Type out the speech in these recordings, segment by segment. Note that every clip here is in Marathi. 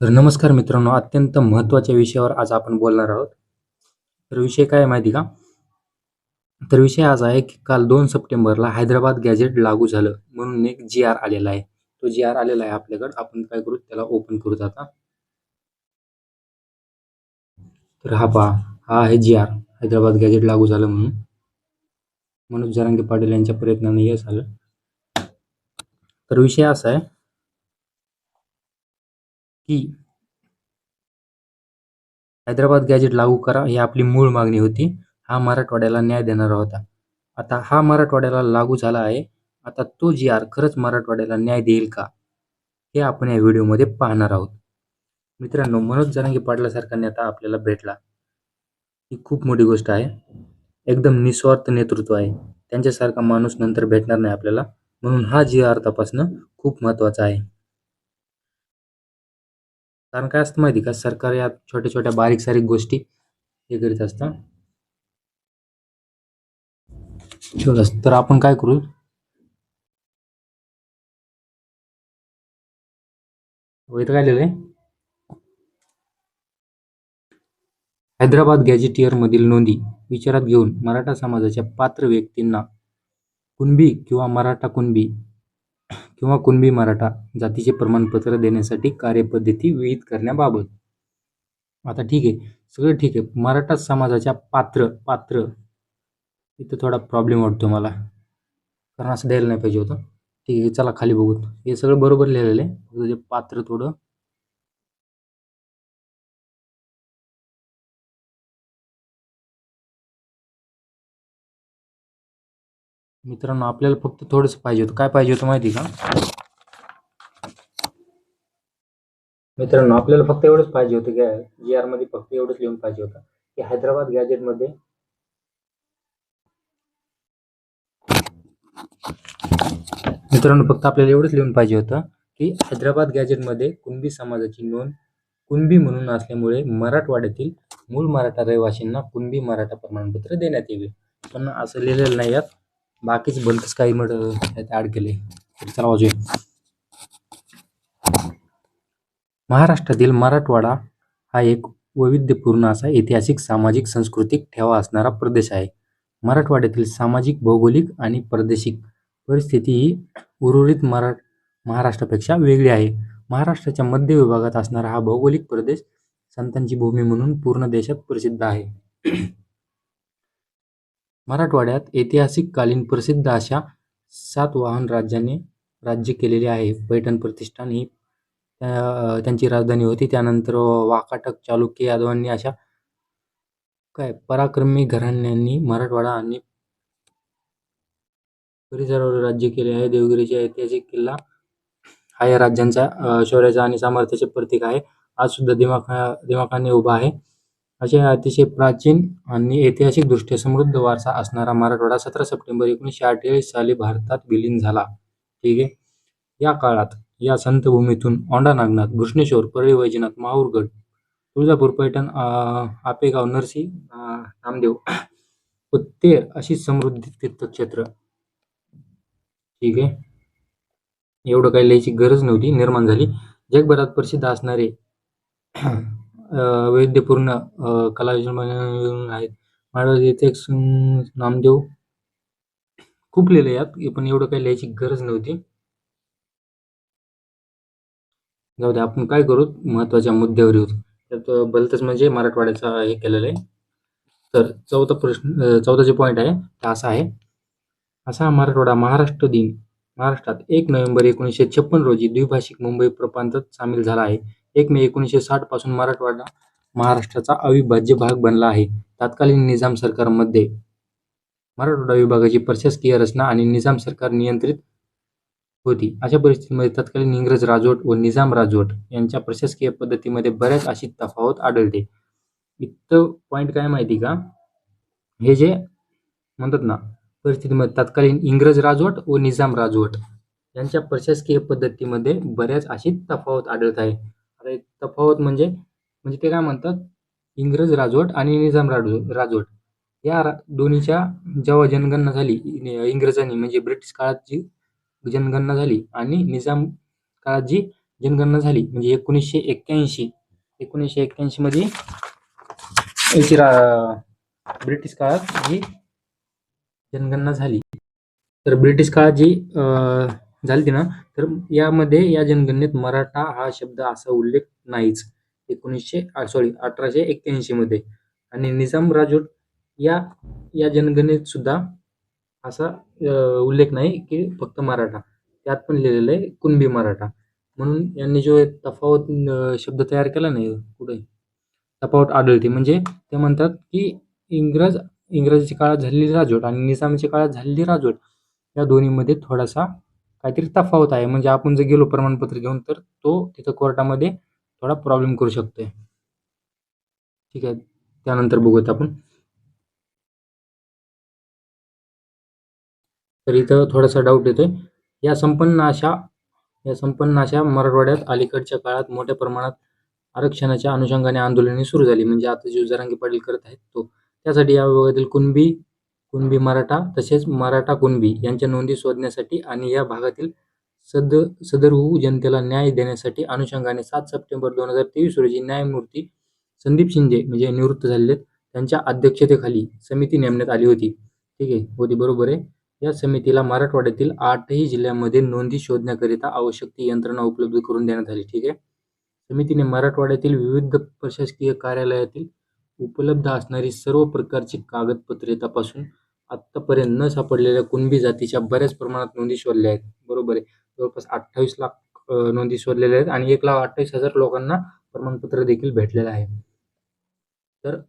तर नमस्कार मित्रांनो अत्यंत महत्त्वाच्या विषयावर आज आपण बोलणार आहोत. तर विषय काय आहे माहिती का? तर विषय असा आहे की काल दोन सप्टेंबरला हैदराबाद गॅजेट लागू झालं म्हणून एक जी आर आलेला आहे. तो जी आर आलेला आहे आपल्याकडे. आपण काय करू? त्याला ओपन करू आता. तर हा पहा हा आहे जी आर हैदराबाद गॅजेट लागू झालं म्हणून. मनोज जरांगे पाटील यांच्या प्रयत्नाने यश आलं तर विषय असा आहे की हैदराबाद गॅजेट लागू करा ही आपली मूळ मागणी होती. हा मराठवाड्याला न्याय देणारा होता. आता हा मराठवाड्याला लागू झाला आहे. आता तो जी आर खरंच मराठवाड्याला न्याय देईल का हे आपण या व्हिडिओमध्ये पाहणार आहोत. मित्रांनो मनोज जरांगे पाटलासारखा नेता आपल्याला भेटला. ही खूप मोठी गोष्ट आहे. एकदम निस्वार्थ नेतृत्व आहे. त्यांच्यासारखा माणूस नंतर भेटणार नाही आपल्याला. म्हणून हा जी आर तपासणं खूप महत्त्वाचं आहे. कारण काय असतं माहिती का? सरकार या छोट्या छोट्या बारीक सारीक गोष्टी हे करीत असतं. तर आपण काय करू? हो, इथं काय लिहिलंय? हैदराबाद गॅजेटियर मधील नोंदी विचारात घेऊन मराठा समाजाच्या पात्र व्यक्तींना कुणबी किंवा मराठा कुणबी किंवा कुणबी मराठा जातीचे प्रमाणपत्र देण्यासाठी कार्यपद्धती विहित करण्याबाबत. आता ठीक आहे. सगळं ठीक आहे. मराठा समाजाच्या पात्र पात्र. इथं थोडा प्रॉब्लेम वाटतो मला. कारण असं द्यायला नाही पाहिजे होतं. ठीक आहे चला खाली बघू हे सगळं बरोबर लिहिलेलं आहे. फक्त ते पात्र थोडं मित्रांनो आपल्याला फक्त थोडंसं पाहिजे होतं. काय पाहिजे होतं माहिती का? मित्रांनो आपल्याला फक्त एवढंच पाहिजे होतं की जी आरमध्ये फक्त एवढंच लिहून पाहिजे होतं की हैदराबाद गॅजेटमध्ये मित्रांनो फक्त आपल्याला एवढंच लिहून पाहिजे होतं की हैदराबाद गॅजेटमध्ये कुणबी समाजाची नोंद कुणबी म्हणून असल्यामुळे मराठवाड्यातील मूळ मराठा रहिवासींना कुणबी मराठा प्रमाणपत्र देण्यात येईल पण असं लिहिलेलं नाही यात बाकीच भलतंच काही मड त्यात ॲड केले तर चला वाजूया. महाराष्ट्रातील मराठवाडा हा एक वैविध्यपूर्ण असा ऐतिहासिक सामाजिक सांस्कृतिक ठेवा असणारा प्रदेश आहे. मराठवाड्यातील सामाजिक भौगोलिक आणि प्रादेशिक परिस्थिती ही उर्वरित मरा महाराष्ट्रापेक्षा वेगळी आहे. महाराष्ट्राच्या मध्य विभागात असणारा हा भौगोलिक प्रदेश संतांची भूमी म्हणून पूर्ण देशात प्रसिद्ध आहे. मराठवाड्यात ऐतिहासिक कालीन प्रसिद्ध अशा सातवाहन राज्याने राज्य केलेले आहे. पैठण प्रतिष्ठान ही त्यांची राजधानी होती. त्यानंतर वाकाटक चालुक्य यादवांनी अशा काय पराक्रमी घराण्यांनी मराठवाडा आणि परिसरावर राज्य केले आहे. देवगिरीचा ऐतिहासिक किल्ला हा या राज्यांचा शौर्याचा आणि सामर्थ्याचे प्रतीक आहे. आज सुद्धा दिमाखा दिमाखाने उभा आहे. अशा अतिशय प्राचीन आणि ऐतिहासिकदृष्ट्या समृद्ध वारसा असणारा मराठवाडा सतरा सप्टेंबर एकोणीसशे अठ्ठेचाळीस साली भारतात विलीन झाला. ठीक आहे? या काळात या संतभूमीतून औंढा नागनाथ घृष्णेश्वर परळी वैजनाथ माहूरगड तुळजापूर पैठण आपेगाव नरसी नामदेव उत्तेर अशी समृद्धी तीर्थक्षेत्र. ठीक आहे? एवढं काही लिहायची गरज नव्हती निर्माण झाली. जगभरात प्रसिद्ध असणारे अ, वैविध्यपूर्ण अ, कला आहेत. महाराज येथे एक नामदेव खूप लिहिले यात पण एवढं काही लिहायची गरज नव्हती. जाऊ दे आपण काय करू? महत्त्वाच्या मुद्द्यावर येऊ. त्यात भलतच म्हणजे मराठवाड्याचा हे केलेलं आहे. तर चौथा प्रश्न चौथा जे पॉईंट आहे ते असा आहे. असा मराठवाडा महाराष्ट्र दिन महाराष्ट्रात एक नोव्हेंबर एकोणीसशे छप्पन रोजी द्विभाषिक मुंबई प्रपांतात सामील झाला आहे. एक मे एकोणीसशे साठपासून मराठवाडा महाराष्ट्राचा अविभाज्य भाग बनला आहे. तत्कालीन निजाम सरकारमध्ये मराठवाडा विभागाची प्रशासकीय रचना आणि निजाम सरकार नियंत्रित होती. अशा परिस्थितीमध्ये तत्कालीन इंग्रज राजवट व निजाम राजवट यांच्या प्रशासकीय पद्धतीमध्ये बऱ्याच अशी तफावत आढळते. इथं पॉईंट काय माहिती का? हे जे म्हणतात ना परिस्थितीमध्ये तत्कालीन इंग्रज राजवट व निजाम राजवट यांच्या प्रशासकीय पद्धतीमध्ये बऱ्याच अशी तफावत आढळत आहे. आता तफावत म्हणजे म्हणजे ते काय म्हणतात? इंग्रज राजवट आणि निजाम राजवट राजवट. या रा दोन्हीच्या जेव्हा जनगणना झाली इंग्रजांनी म्हणजे ब्रिटिश काळात जी जनगणना झाली आणि निजाम काळात जी जनगणना झाली म्हणजे एकोणीसशे एक्क्याऐंशी. एकोणीसशे एक्क्याऐंशी मध्ये याची ब्रिटिश काळात जी जनगणना झाली. तर ब्रिटिश काळात जी झालती झाली ना तर यामध्ये या जनगणनेत मराठा हा शब्द असा उल्लेख नाहीच. एकोणीसशे सॉरी अठराशे एक्क्याऐंशी मध्ये. आणि निजाम राजोट या या जनगणनेत सुद्धा असा उल्लेख नाही की फक्त मराठा. त्यात पण लिहिलेलं आहे कुणबी मराठा. म्हणून यांनी जो एक तफावत शब्द तयार केला नाही कुठे? तफावत आढळते. म्हणजे ते म्हणतात की इंग्रज इंग्रजाच्या काळात झालेली राजवट आणि निजामाच्या काळात झालेली राजवट या दोन्हीमध्ये थोडासा काहीतरी तफावत आहे. म्हणजे आपण जर गेलो प्रमाणपत्र घेऊन तर तो तिथं कोर्टामध्ये थोडा प्रॉब्लेम करू शकतोय. ठीक आहे. त्यानंतर बघूयात आपण. तर इथं थोडासा डाऊट येतोय. या संपन्न अशा या संपन्न अशा मराठवाड्यात अलीकडच्या काळात मोठ्या प्रमाणात आरक्षणाच्या अनुषंगाने आंदोलने सुरू झाली. म्हणजे आता जे जरांगी पाटील करत आहेत तो. त्यासाठी या विभागातील कुणबी कुणबी मराठा तसेच मराठा कुणबी यांच्या नोंदी शोधण्यासाठी आणि या भागातील सद सदरहू जनतेला न्याय देण्यासाठी अनुषंगाने सात सप्टेंबर दोन हजार तेवीस रोजी न्यायमूर्ती संदीप शिंदे म्हणजे निवृत्त झालेले त्यांच्या अध्यक्षतेखाली समिती नेमण्यात आली होती. ठीक आहे? होती. बरोबर आहे. या समितीला मराठवाड्यातील आठही जिल्ह्यांमध्ये नोंदी शोधण्याकरिता आवश्यक ती यंत्रणा उपलब्ध करून देण्यात आली. ठीक आहे? समितीने मराठवाड्यातील विविध प्रशासकीय कार्यालयातील उपलब्ध असणारी सर्व प्रकारची कागदपत्रे तपासून आत्तापर्यंत न सापडलेल्या कुणबी जातीच्या बऱ्याच प्रमाणात नोंदी शोधल्या आहेत. बरोबर आहे. जवळपास अठ्ठावीस लाख नोंदी शोधलेल्या आहेत आणि एक लाख अठ्ठावीस हजार लोकांना प्रमाणपत्र देखील भेटलेलं आहे. तर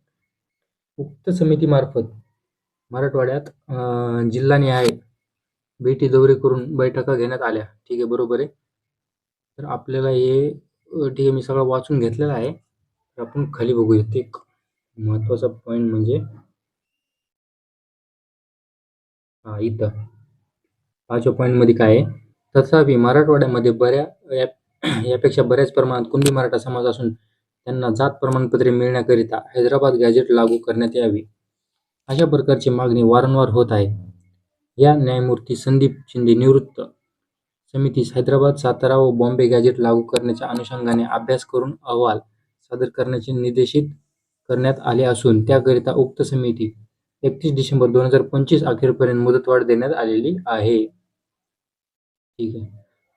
उक्त समितीमार्फत मराठवाड्यात अ, जिल्हानिहाय भेटी दौरे करून बैठका घेण्यात आल्या. ठीक आहे बरोबर आहे. तर आपल्याला हे ठीक आहे मी सगळं वाचून घेतलेलं आहे. तर आपण खाली बघूयात. एक महत्त्वाचा पॉईंट म्हणजे हा इथं. पाचव्या पॉईंटमध्ये काय आहे? तथापि मराठवाड्यामध्ये बऱ्या या- यापेक्षा बऱ्याच प्रमाणात कुणबी मराठा समाज असून त्यांना जात प्रमाणपत्रे मिळण्याकरिता हैदराबाद गॅजेट लागू करण्यात यावी. अशा प्रकारची मागणी वारंवार होत आहे. या न्यायमूर्ती संदीप शिंदे निवृत्त समितीस हैदराबाद सातारा व बॉम्बे गॅजेट लागू करण्याच्या अनुषंगाने अभ्यास करून अहवाल सादर करण्याचे निर्देशित करण्यात आले असून त्याकरिता उक्त समिती एकतीस डिसेंबर दोन हजार पंचवीस अखेरपर्यंत मुदतवाढ देण्यात आलेली आहे. ठीक आहे.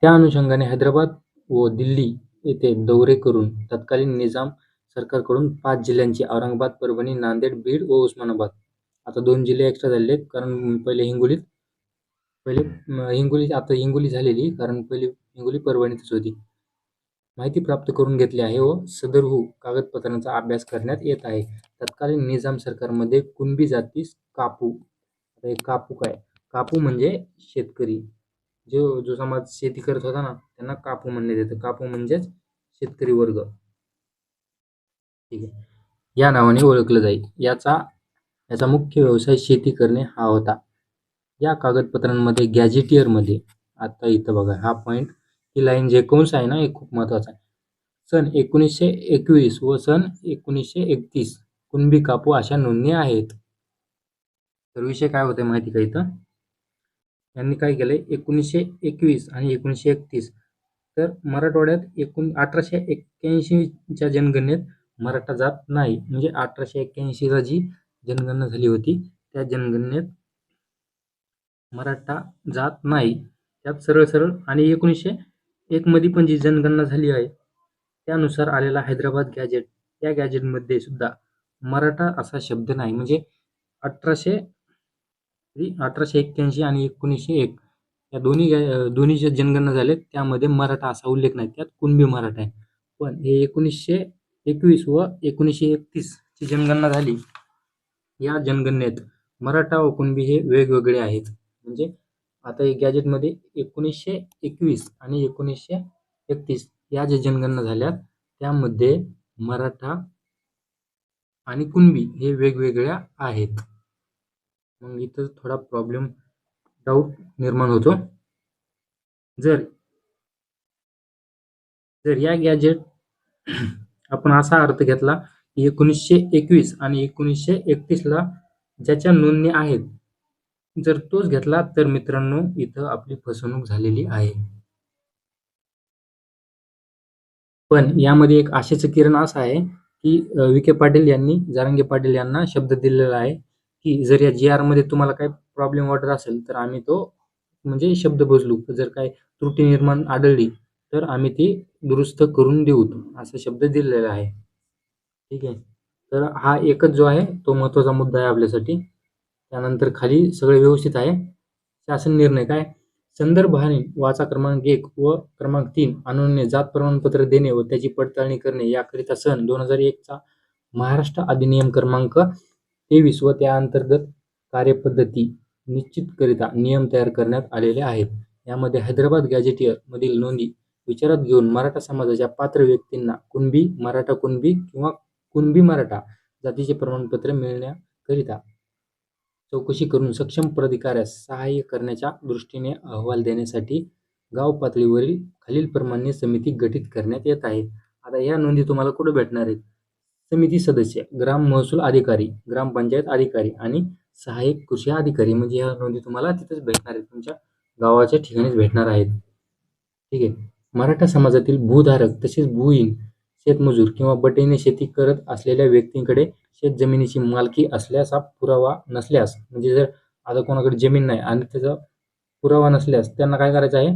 त्या अनुषंगाने हैदराबाद व दिल्ली येथे दौरे करून तत्कालीन निजाम सरकारकडून पाच जिल्ह्यांची औरंगाबाद परभणी नांदेड बीड व उस्मानाबाद. आता दोन जिल्हे एक्स्ट्रा झालेले आहेत कारण पहिले हिंगोलीत पहिले हिंगोली आता हिंगोली झालेली कारण पहिले हिंगोली परभणीतच होती. माहिती प्राप्त करून घेतली आहे व सदरहू हो कागदपत्रांचा अभ्यास करण्यात येत आहे. तत्कालीन निजाम सरकारमध्ये कुणबी जातीस कापू. आता हे कापू काय? कापू म्हणजे शेतकरी. जो जो समाज शेती करत होता ना त्यांना कापू म्हणण्यात येतं. कापू म्हणजेच शेतकरी वर्ग. ठीक आहे. या नावाने ओळखलं जाईल. याचा याचा मुख्य व्यवसाय शेती करणे हा होता. या कागदपत्रांमध्ये गॅजेटियरमध्ये आता इथं बघा हा पॉईंट ही लाईन जे कंस आहे ना हे खूप महत्त्वाचं आहे. सन एकोणीसशे एकवीस व सन एकोणीसशे एकतीस कुणबी कापू अशा नोंदणी आहेत. तर विषय काय होते माहिती का इथं? यांनी काय केलंय? एकोणीसशे एकवीस आणि एकोणीसशे एकतीस. तर मराठवाड्यात एकूण अठराशे एक्क्याऐंशीच्या जनगणनेत मराठा जात नाही. म्हणजे अठराशे एक्क्याऐंशीला जी जनगणना झाली होती त्या जनगणनेत मराठा जात नाही. त्यात सरळ सरळ आणि एकोणीसशे एकमध्ये पण जी जनगणना झाली आहे त्यानुसार आलेला हैदराबाद गॅजेट या गॅजेटमध्ये सुद्धा मराठा असा शब्द नाही. म्हणजे अठराशे अठराशे एक्क्याऐंशी आणि एकोणीसशे एक या दोन्ही दोन्ही ज्या जनगणना झाल्यात त्यामध्ये मराठा असा उल्लेख नाही. त्यात कुणबी मराठा आहे. पण हे एकोणीसशे एकवीस व एकोणीसशे एकतीस ची जनगणना झाली. या जनगणनेत मराठा व कुणबी हे वेगवेगळे आहेत. म्हणजे आता हे गॅजेटमध्ये एकोणीसशे एकवीस आणि एकोणीसशे एकतीस या ज्या जनगणना झाल्या त्यामध्ये मराठा आणि कुणबी हे वेगवेगळ्या आहेत. मग इथं थोडा प्रॉब्लेम डाऊट निर्माण होतो. जर जर या गॅजेट आपण असा अर्थ घेतला की एकोणीसशे एकवीस आणि एकोणीसशे एकतीसला ज्याच्या नोंदणी आहेत जर तोच घेतला तर मित्रांनो इथं आपली फसवणूक झालेली आहे. पण यामध्ये एक आशेचं किरण असं आहे की विखे पाटील यांनी जारंगे पाटील यांना शब्द दिलेला आहे की जर या जी आरमध्ये तुम्हाला काही प्रॉब्लेम वाटत असेल तर आम्ही तो म्हणजे शब्द बदलू. जर काही त्रुटी निर्माण आढळली तर आम्ही ती दुरुस्त करून देऊ. असा शब्द दिलेला आहे. ठीक आहे? तर हा एकच जो आहे तो महत्त्वाचा मुद्दा आहे आपल्यासाठी. त्यानंतर खाली सगळे व्यवस्थित आहे. शासन निर्णय काय? संदर्भ वाचा क्रमांक एक व क्रमांक तीन अनन्य जात प्रमाणपत्र देणे व त्याची पडताळणी करणे याकरिता सन दोन हजार एकचा महाराष्ट्र अधिनियम क्रमांक तेवीस व त्या अंतर्गत कार्यपद्धती निश्चितकरिता नियम तयार करण्यात आलेले आहेत. यामध्ये हैदराबाद गॅजेटियर मधील नोंदी विचारात घेऊन मराठा समाजाच्या पात्र व्यक्तींना कुणबी मराठा कुणबी किंवा कुणबी मराठा जातीचे प्रमाणपत्र मिळण्याकरिता चौकशी करून सक्षम प्राधिकाऱ्यास सहाय्य करण्याच्या दृष्टीने अहवाल देण्यासाठी गाव पातळीवरील खालीलप्रमाणे समिती गठीत करण्यात येत आहे. आता या नोंदी तुम्हाला कुठे भेटणार आहेत? समिती सदस्य ग्राम महसूल अधिकारी ग्रामपंचायत अधिकारी आणि सहाय्यक कृषी अधिकारी म्हणजे ह्या नोंदी तुम्हाला तिथेच भेटणार आहेत. तुमच्या गावाच्या ठिकाणीच भेटणार आहेत. ठीक आहे. मराठा समाजातील भूधारक तसेच भूहीन शेतमजूर किंवा बटेने शेती करत असलेल्या व्यक्तींकडे शेत जमिनीची मालकी असल्यास हा पुरावा नसल्यास म्हणजे जर आता कोणाकडे जमीन नाही आणि त्याचा पुरावा नसल्यास त्यांना काय करायचं आहे?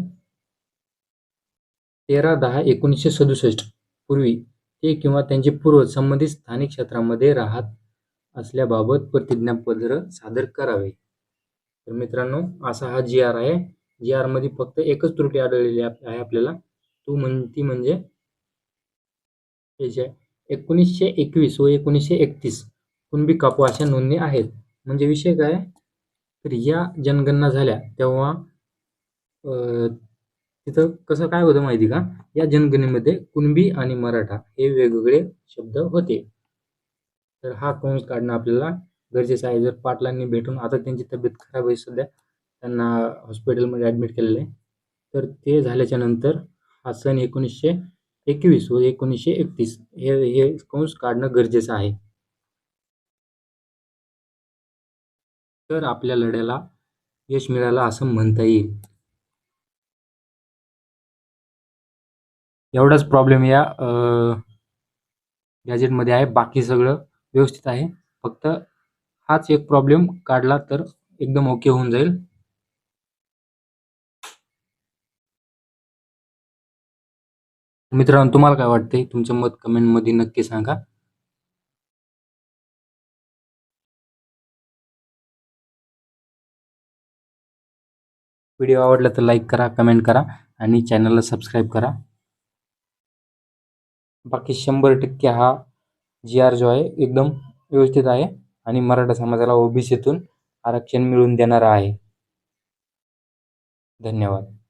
तेरा दहा एकोणीसशे सदुसष्ट पूर्वी ते किंवा त्यांचे पूर्वज संबंधित स्थानिक क्षेत्रामध्ये राहत असल्याबाबत प्रतिज्ञापत्र सादर करावे. तर मित्रांनो असा हा जी आर आहे. जी आरमध्ये फक्त एकच त्रुटी आढळलेली आहे आपल्याला. तू म्हण ती म्हणजे याच्या एकोणीसशे एकवीस व एकोणीसशे एकतीस कुणबी कापू अशा नोंदणी आहेत. म्हणजे विषय काय? तर या जनगणना झाल्या तेव्हा तिथं कसं काय होतं माहिती का? या जनगणनेमध्ये कुणबी आणि मराठा हे वेगवेगळे शब्द होते. तर हा कंस काढणं आपल्याला गरजेचं आहे. जर पाटलांनी भेटून आता त्यांची तब्येत खराब आहे सध्या त्यांना हॉस्पिटलमध्ये ॲडमिट केलेलं आहे. तर ते झाल्याच्यानंतर हा सन एकोणीसशे एकवीस व एकोणीसशे एकतीस. हे हे कंस काढणं गरजेचं आहे. तर आपल्या लढ्याला यश मिळालं असं म्हणता येईल. एवढाच प्रॉब्लेम या गॅजेटमध्ये आहे. बाकी सगळं व्यवस्थित आहे. फक्त हाच एक प्रॉब्लेम काढला तर एकदम ओके होऊन जाईल. मित्रांनो तुम्हाला काय वाटतंय? तुमचं मत कमेंटमध्ये नक्की सांगा. व्हिडिओ आवडला तर लाईक करा कमेंट करा आणि चॅनलला सबस्क्राईब करा. बाकी शंभर टक्के हा जी आर जो आहे एकदम व्यवस्थित आहे आणि मराठा समाजाला ओबीसीतून आरक्षण मिळवून देणारा आहे. धन्यवाद.